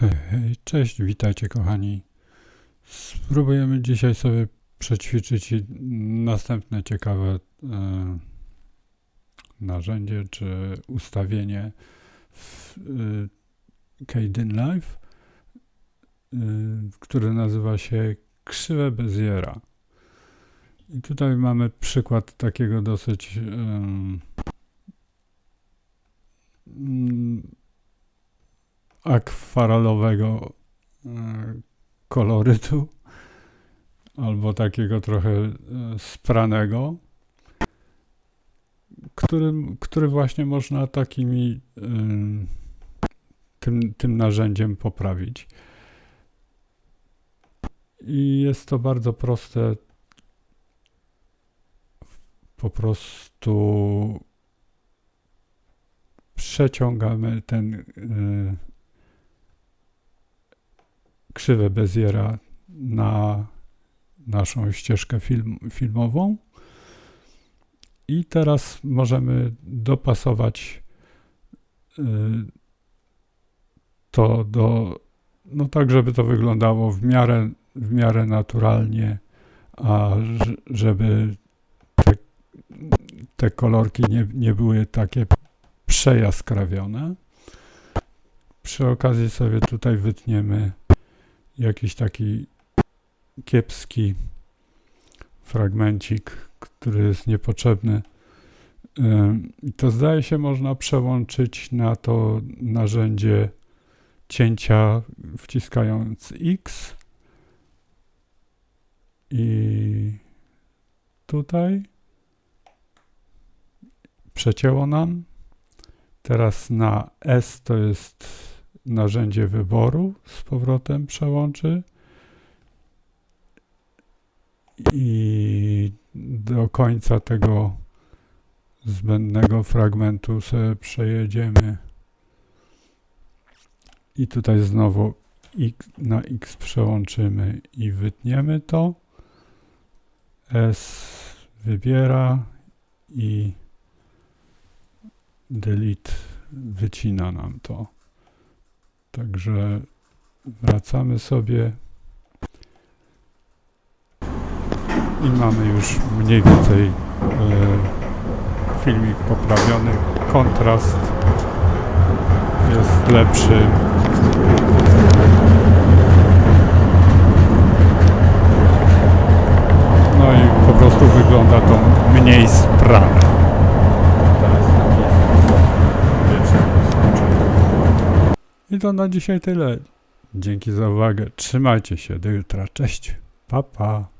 Hej, cześć, witajcie kochani. Spróbujemy dzisiaj sobie przećwiczyć następne ciekawe e, narzędzie czy ustawienie w Kden Live, e, które nazywa się krzywe Beziera. I tutaj mamy przykład takiego dosyć mm, akwarelowego e, kolorytu albo takiego trochę e, spranego, który, który właśnie można takimi tym, tym narzędziem poprawić. I jest to bardzo proste. Po prostu przeciągamy ten e, krzywę Beziera na naszą ścieżkę film, filmową. I teraz możemy dopasować y, to do, no tak, żeby to wyglądało w miarę, w miarę naturalnie, a żeby te, te kolorki nie, nie były takie przejaskrawione. Przy okazji sobie tutaj wytniemy jakiś taki kiepski fragmencik, który jest niepotrzebny. To zdaje się można przełączyć na to narzędzie cięcia wciskając X i tutaj przecięło nam. Teraz na S to jest narzędzie wyboru z powrotem przełączy. I do końca tego zbędnego fragmentu sobie przejedziemy. I tutaj znowu X, na X przełączymy i wytniemy to. S wybiera i delete wycina nam to Także wracamy sobie i mamy już mniej więcej e, filmik poprawiony. Kontrast jest lepszy. No i po prostu wygląda to mniej sprane. I to na dzisiaj tyle. Dzięki za uwagę. Trzymajcie się. Do jutra. Cześć. Pa, pa.